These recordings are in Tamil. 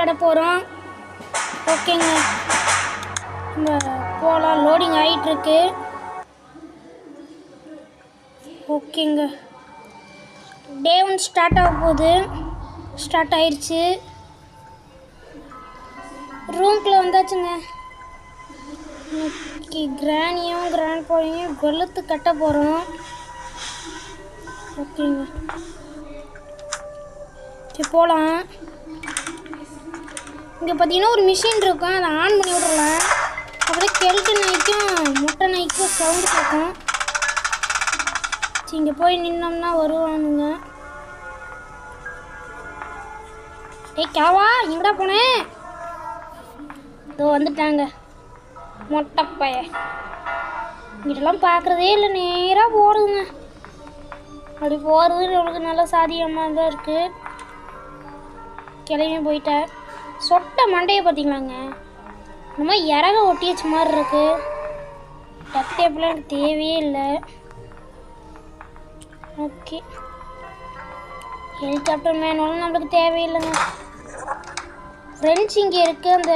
விளையாட போகிறோம் ஓகேங்க. நம்ம போகலாம் லோடிங் ஆகிட்டுருக்கு ஓகேங்க. டே ஒன் ஸ்டார்ட் ஆக போகுது. ஸ்டார்ட் ஆயிடுச்சு ரூம்குள்ளே வந்தாச்சுங்க. இன்னைக்கு கிராணியும் கிராண்ட் பாயும் கொல்லத்து கட்ட போகிறோம் ஓகேங்க. சரி போகலாம் இங்கே பார்த்தீங்கன்னா ஒரு மிஷின் இருக்கும் அதை ஆன் பண்ணி விட்றலாம் அப்புறம் கெல்ட்டு நாய்க்கும் முட்டை நாய்க்கும் சவுண்டு கேட்கும் சரி இங்கே போய் நின்னோம்னா வருவானுங்க. ஏய் கேவா எங்கடா போனேன் இதோ வந்துட்டாங்க. மொட்டைப்பைய இதெல்லாம் பார்க்குறதே இல்லை நேராக போகிறதுங்க அப்படி போகிறது நம்மளுக்கு நல்ல சாதியமாக தான் இருக்குது கிளம்பி போயிட்டேன். சொட்டை மண்டையை பார்த்தீங்களாங்க? இந்த மாதிரி இறக ஒட்டி வச்ச மாதிரி இருக்கு. டக் டேப்லாம் எனக்கு தேவையே இல்லை. ஓகே. ஹெலிகாப்டர் மேனுவலும் நம்மளுக்கு தேவையில்லைங்க. ஃப்ரெண்ட்ஸ் இங்கே இருக்க. அந்த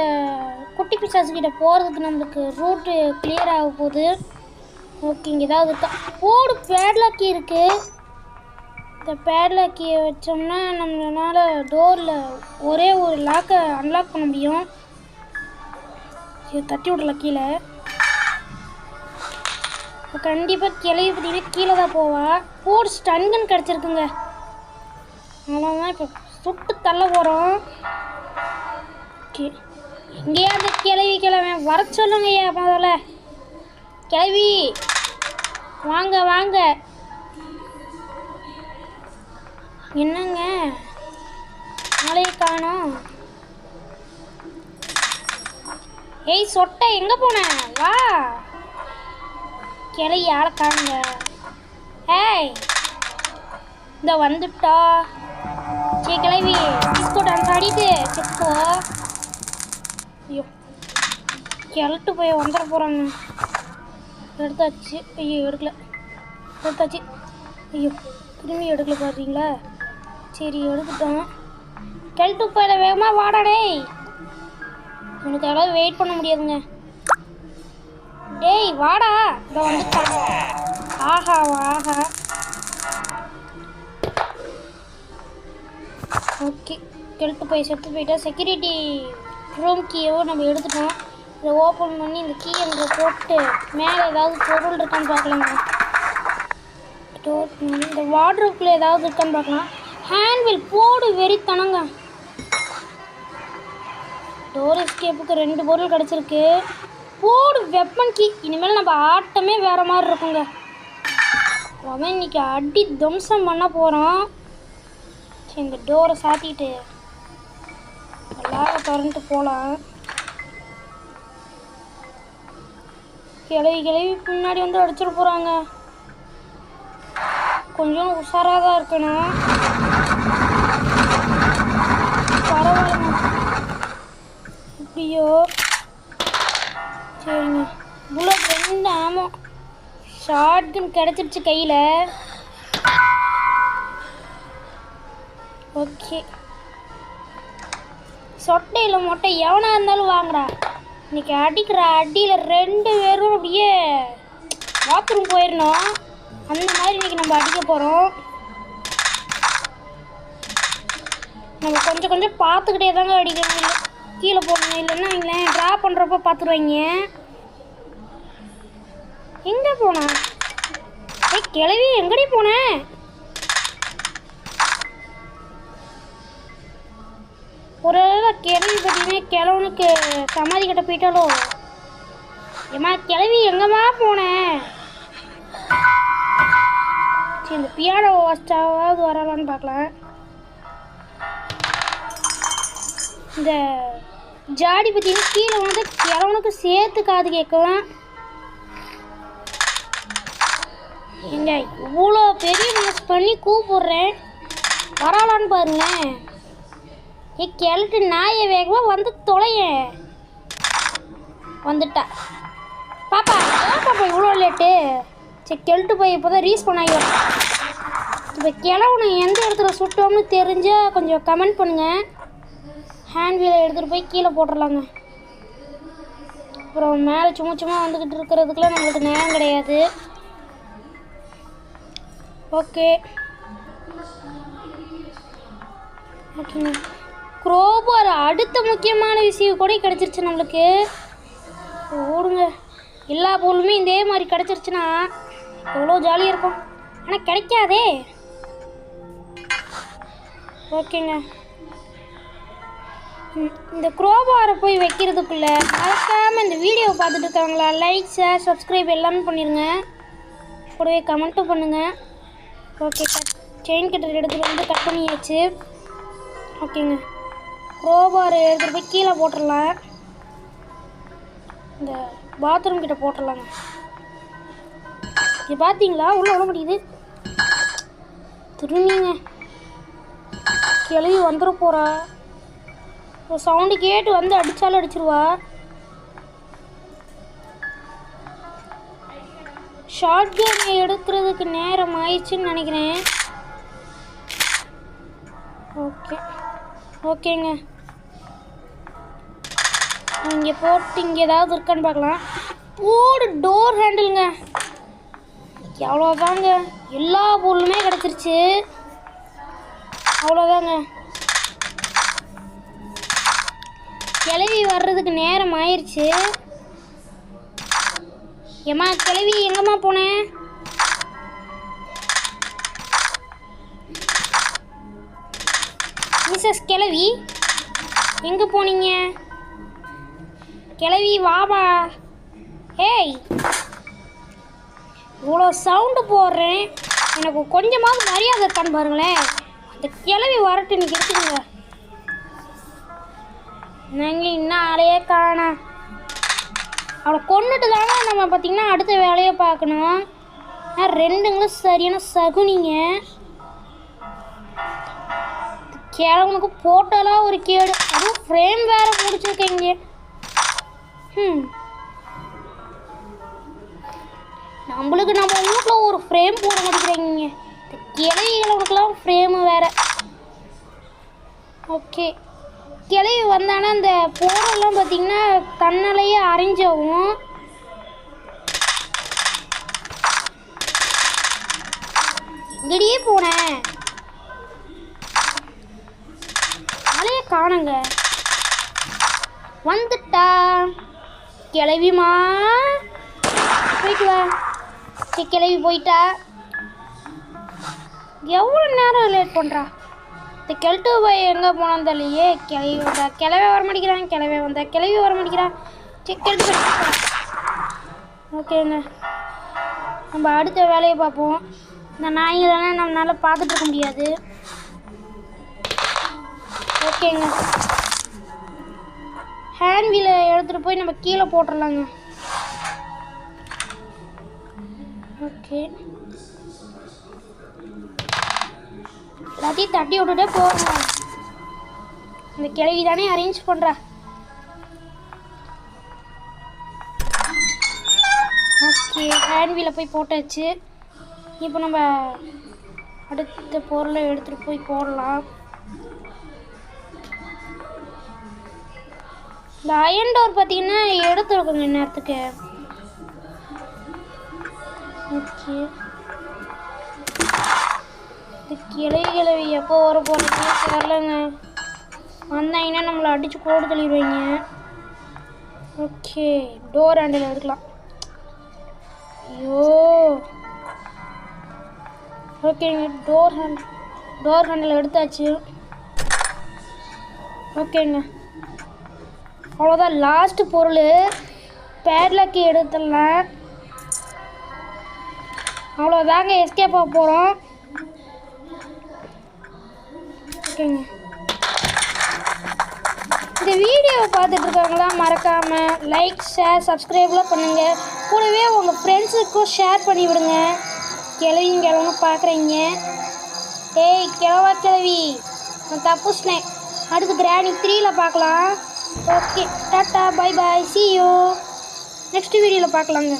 குட்டி பிசாசு கிட்டே போகிறதுக்கு நம்மளுக்கு ரூட்டு கிளியர் ஆக போகுது. ஓகே இங்கே ஏதாவது இருக்கா? போடு பேட்லாக்கி இருக்குது இந்த பேட்லாக்கியை வச்சோம்னா நம்மளால் டோரில் ஒரே ஒரு லாக்கை அன்லாக் பண்ண முடியும். தட்டி விடல கீழே. கண்டிப்பாக கிளவி பார்த்தீங்கன்னா கீழே தான் போவா. போடு ஸ்டன்கன் கிடச்சிருக்குங்க. அவ்வளோதான் இப்போ. சுட்டு தள்ள போகிறோம் ஓகே எங்கேயாவது கிளவி கிளவி வர சொல்லுங்கய்யா முதல்ல. கிளவி வாங்க வாங்க. என்னங்க? நாளைய காணோம். ஏய் சொட்டை எங்க போன? வா. கிளை யாரை காணுங்க. ஏய் இந்த வந்துட்டா. சே கிளவி பிஸ்கோட் அந்த ஆடிட்டு செக்கோ ஐயோ. கிளட்டு போய் வந்துட போகிறாங்க எடுத்தாச்சு. ஐயோ எடுக்கல. எடுத்தாச்சு. ஐயோ திரும்பி எடுக்கல பாருங்களா சரி எடுத்துட்டோம். கெல்ட்டு போயிட வேகமாக வாடா டேய். உனக்கு எவ்வளோ வெயிட் பண்ண முடியாதுங்க. டேய் வாடா. இதோ வந்துட்டான் ஆஹா ஆஹா. ஓகே கெழுத்து போய் செத்து போயிட்டா. செக்யூரிட்டி ரூம் கீயோ நம்ம எடுத்துட்டோம். இதை ஓப்பன் பண்ணி இந்த கீ அங்கே போட்டு மேலே ஏதாவது பொருள் இருக்கான்னு பார்க்கலாங்க. இந்த வார்ட்ரோப்ல ஏதாவது இருக்கான்னு பார்க்கலாம். ஹேண்ட்வில் போடு வெறித்தனங்க டோர் எஸ்கேப்புக்கு ரெண்டு பொருள் கிடச்சிருக்கு. போடு வெப்பன் கீ இனிமேல் நம்ம ஆட்டமே வேறு மாதிரி இருக்குங்க. அவன் இன்னைக்கு அடி துவம்சம் பண்ண போகிறோம் சரி இந்த டோரை சாத்திட்டு எல்லாரும் திறந்துட்டு போகலாம் கிளவி கிளவி முன்னாடி வந்து அடிச்சிட்டு போகிறாங்க கொஞ்சம் உஷாராக தான் இருக்கணும். அப்படியோ சரிங்க. புல்லட் ரெண்டு ஆமாம் ஷார்ட் கன் கிடச்சிருச்சு கையில். ஓகே. சொட்டையில் மொட்டை எவனாக இருந்தாலும் வாங்குடா. இன்னைக்கு அடிக்கிற அடியில் ரெண்டு பேரும் அப்படியே பாத்ரூம் போயிடணும் அந்த மாதிரி இன்னைக்கு நம்ம அடிக்க போகிறோம் நம்ம கொஞ்சம் கொஞ்சம் பார்த்துக்கிட்டே தாங்க அடிக்கணும். கீழே போடணும் இல்லைன்னா அவங்களேன் ட்ரா பண்ணுறப்ப பார்த்துருவாங்க எங்கே போனேன் ஏய் கிளவி எங்கடி போனேன் ஒரு கிளவி பார்த்தீங்கன்னா கிழவனுக்கு சமாதி கிட்ட போயிட்டாலோ ஏம்மா கிளவி எங்கம்மா போனேன் சரி இந்த பியானோ வாஸ்டாவது வரலான்னு பார்க்கலாம். இந்த ஜாடி பார்த்தீங்கன்னா கீழே வந்து கிழவனுக்கு சேர்த்து காது கேட்கலாம். எங்க இவ்வளோ பெரிய மாஸ் பண்ணி கூப்பிடுறேன். வரலான்னு பாருங்க. ஏ கிழட்டு நாயை வேகமாக வந்து தொலையேன் வந்துட்டா. பாப்பா பாப்பா இவ்வளோ லேட்டு சரி கிழட்டு போய் இப்போ தான் ரீஸ் பண்ணாயோ. இப்போ கிழவனை எந்த இடத்துல சுட்டோம்னு தெரிஞ்சால் கொஞ்சம் கமெண்ட் பண்ணுங்கள் ஹேண்ட் வீலை எடுத்துகிட்டு போய் கீழே போட்டுடலாங்க அப்புறம் மேலே சும்மா சும்மா வந்துக்கிட்டு இருக்கிறதுக்குலாம் நம்மளுக்கு நேரம் கிடையாது. ஓகே ஓகேங்க குரோபார் அடுத்த முக்கியமான விஷயம் கூட கிடச்சிருச்சு நம்மளுக்கு. ஓடுங்க. எல்லா பொருளுமே இதே மாதிரி கிடச்சிருச்சுன்னா எவ்வளோ ஜாலியாக இருக்கும். ஆனால் கிடைக்காதே. ஓகேங்க இந்த குரோபாரை போய் வைக்கிறதுக்குள்ளே மறக்காமல் இந்த வீடியோவை பார்த்துட்டு இருக்காங்களா லைக் ஷேர் சப்ஸ்கிரைப் எல்லாமே பண்ணிடுங்க கூடவே கமெண்ட்டும் பண்ணுங்கள் ஓகே கட் செயின் கட்டர் எடுத்துகிட்டு வந்து கட் பண்ணியாச்சு. ஓகேங்க குரோபார் எடுத்துகிட்டு போய் கீழே போட்டுடலாம். இந்த பாத்ரூம் கிட்ட போட்டுடலாங்க. இது பார்த்தீங்களா உள்ளே விட முடியுது திரும்பிங்க. கிளவி வந்துட போகிறா சவுண்டு கேட்டு வந்து அடித்தாலும் அடிச்சிருவா. ஷார்ட் கேம் எடுக்கிறதுக்கு நேரம் ஆயிடுச்சுன்னு நினைக்கிறேன். ஓகே ஓகேங்க இங்கே போட்டு இங்கே ஏதாவது இருக்கான்னு பார்க்கலாம். போடு டோர் ஹேண்டிலுங்க அவ்வளோதாங்க எல்லா பொருளுமே கிடச்சிருச்சு. அவ்வளோதாங்க கிளவி வர்றதுக்கு நேரம் ஆயிடுச்சு ஏம்மா கிளவி எங்கம்மா போனேன் மிஸ்ஸஸ் கிளவி எங்கே போனீங்க? கிளவி வாபா ஏய் இவ்வளோ சவுண்டு போடுறேன். எனக்கு கொஞ்சமாவது மரியாதை இருக்கான்னு பாருங்களேன். அந்த கிளவி வரட்டு இன்னைக்கு எடுத்துக்கோங்க. நீங்கள் இன்னும் ஆளையே காணா. அவளை கொண்டுட்டு தானே நம்ம பார்த்திங்கன்னா அடுத்த வேலையை பார்க்கணும். ஆ ரெண்டுங்களும் சரியான சகுனிங்க. கிழவனுக்கு போட்டோலாம் ஒரு கேடு. அதுவும் ஃப்ரேம் வேற முடிச்சிருக்கீங்க. ம் நம்மளுக்கு நம்ம வீட்டில் ஒரு ஃப்ரேம் போட மாட்டேங்கிறீங்க. இந்த கிளவிகளுக்கெல்லாம் ஃப்ரேமு வேற. ஓகே கிளவி வந்தானே அந்த போரெல்லாம் பார்த்தீங்கன்னா தன்னாலேயே அரைஞ்சாவும். இங்கடியே போனேன் ஆளையே காணுங்க. வந்துட்டா. கிளவிமா போயிட்டு வா. கிளவி போயிட்டா. எவ்வளோ நேரம் லேட் பண்ணுறா இந்த கெல்ட்டு போய் எங்கே போனான்னு தெரியலையே. கிளவி வந்தா கிளவே வர மாட்டேங்கிறான் கிளவே வந்தா கிளவி வர மாட்டேங்கிறான் சரி கெல்ட்டு ஓகேங்க. நம்ம அடுத்த வேலையை பார்ப்போம். இந்த நாய்களெல்லாம் நம்மளால் பார்த்துட்டு இருக்க முடியாது. ஓகேங்க. ஹேண்ட் வீலை எடுத்துகிட்டு போய் நம்ம கீழே போட்டுடலாங்க ஓகே. எல்லாத்தையும் தட்டி விட்டுட்டே போகிறேன் இந்த கிழவி தானே அரேஞ்ச் பண்ணுறா ஓகே ஹேண்ட் போய் போட்டாச்சு. இப்போ நம்ம அடுத்த பொருளை எடுத்துகிட்டு போய் போடலாம். இந்த அயன் டோர் பார்த்தீங்கன்னா எடுத்துருக்குங்க நேரத்துக்கு ஓகே இந்த கிளை கிளவி எப்போ வர போகிறீங்க தெரிலங்க வந்தாங்கன்னா நம்மளை அடித்து கோடு தள்ளிடுவீங்க. ஓகே டோர் ஹேண்டில் எடுக்கலாம் ஐயோ. ஓகேங்க டோர் ஹேண்ட் டோர் ஹேண்டில் எடுத்தாச்சு. ஓகேங்க. அவ்வளோதான் லாஸ்ட்டு பொருள். பேட்லக்கு எடுத்துடலாம். அவ்வளோதாங்க எஸ்கேப் ஆக போகிறோம் ஓகேங்க இந்த வீடியோவை பார்த்துட்டு இருக்கவங்களாம் மறக்காமல் லைக் ஷேர் சப்ஸ்கிரைப்லாம் பண்ணுங்கள் கூடவே உங்கள் ஃப்ரெண்ட்ஸுக்கும் ஷேர் பண்ணி விடுங்க. கிளவியும் கிழவனும் பார்க்குறீங்க. ஏய் கிளவா கிளவி நான் தப்புச்சினேன் அடுத்து கிராணி த்ரீல பார்க்கலாம். Okay tata bye bye see you next வீடியோவில் பார்க்கலாங்க.